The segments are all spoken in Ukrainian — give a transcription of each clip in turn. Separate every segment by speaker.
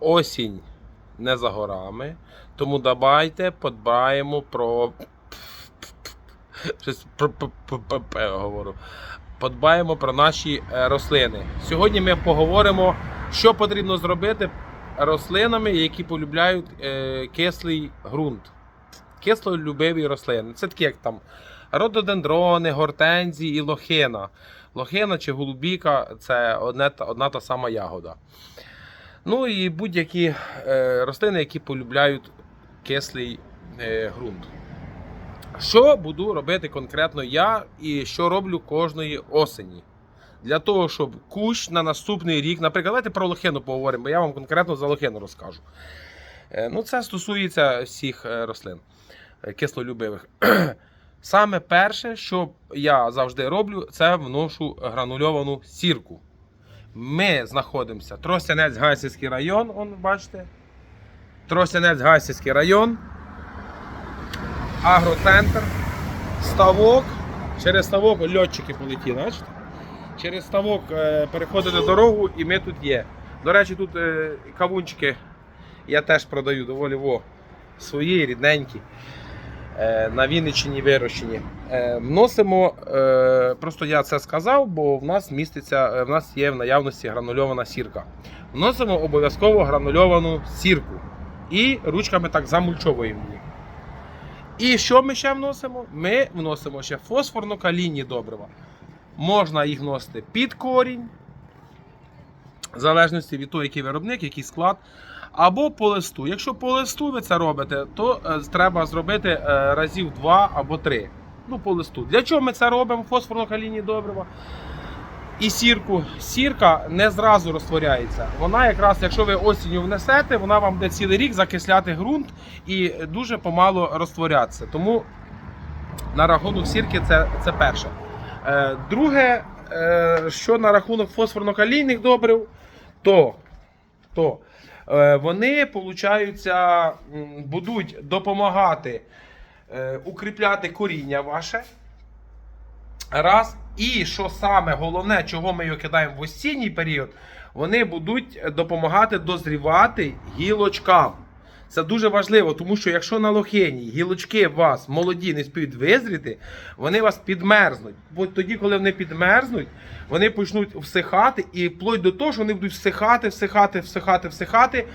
Speaker 1: осінь не за горами, тому давайте подбаємо про. Говорю. Подбаємо про наші е, рослини. Сьогодні ми поговоримо, що потрібно зробити рослинами, які полюбляють е, кислий ґрунт. Кислолюбиві рослини. Це такі, як там рододендрони, гортензії і лохина. Лохина чи голубіка це одна та сама ягода. Ну і будь-які е, рослини, які полюбляють кислий е, ґрунт. Що буду робити конкретно я і що роблю кожної осені? Для того, щоб кущ на наступний рік, наприклад, давайте про лохину поговоримо, бо я вам конкретно за лохину розкажу. Е, Ну, це стосується всіх рослин кислолюбивих. Саме перше, що я завжди роблю, це вношу гранульовану сірку. Ми знаходимося Тростянець Гайсівський район, он, бачите. Тростянець Гайсівський район. Агроцентр. Ставок. Через ставок льотчики полетіли, бачите? Через ставок е, переходите дорогу і ми тут є. До речі, тут е, кавунчики я теж продаю доволі во, свої, рідненькі. Е, на Вінниччині вирощені. Е, вносимо, е, просто я це сказав, бо в нас міститься, в нас є в наявності гранульована сірка. Вносимо обов'язково гранульовану сірку. І ручками так замульчовуємо її. І що ми ще вносимо? Ми вносимо ще фосфорно-калійні добрива. Можна їх вносити під корінь, в залежності від того, який виробник, який склад. Або по листу. Якщо по листу ви це робите, то е, треба зробити е, разів два або три. Ну, по листу. Для чого ми це робимо? Фосфорно-калійні добрива. І сірку. Сірка не зразу розтворяється. Вона якраз, якщо ви осінню внесете, вона вам буде цілий рік закисляти ґрунт і дуже помало розтворятися. Тому на рахунок сірки це, це перше. Е, друге, що на рахунок фосфорно-калійних добрив, то, то е, вони, получаються, будуть допомагати е, укріпляти коріння ваше. Раз. І що саме головне, чого ми його кидаємо в осінній період, вони будуть допомагати дозрівати гілочкам. Це дуже важливо, тому що якщо на лохині гілочки вас молоді не спіють визріти, вони вас підмерзнуть. Бо тоді, коли вони підмерзнуть, вони почнуть всихати і вплоть до того, що вони будуть всихати, всихати, всихати, всихати.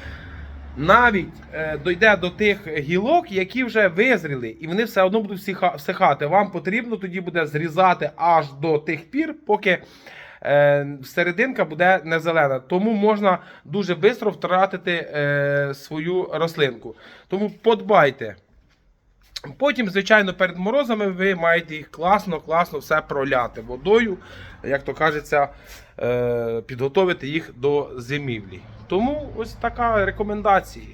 Speaker 1: Навіть е, дойде до тих гілок, які вже визріли, і вони все одно будуть всихати. Вам потрібно тоді буде зрізати аж до тих пір, поки серединка буде не зелена. Тому можна дуже швидко втратити е, свою рослинку. Тому подбайте. Потім, звичайно, перед морозами ви маєте їх класно, класно все проляти водою, як то кажеться, е, підготовити їх до зимівлі. Тому ось така рекомендація.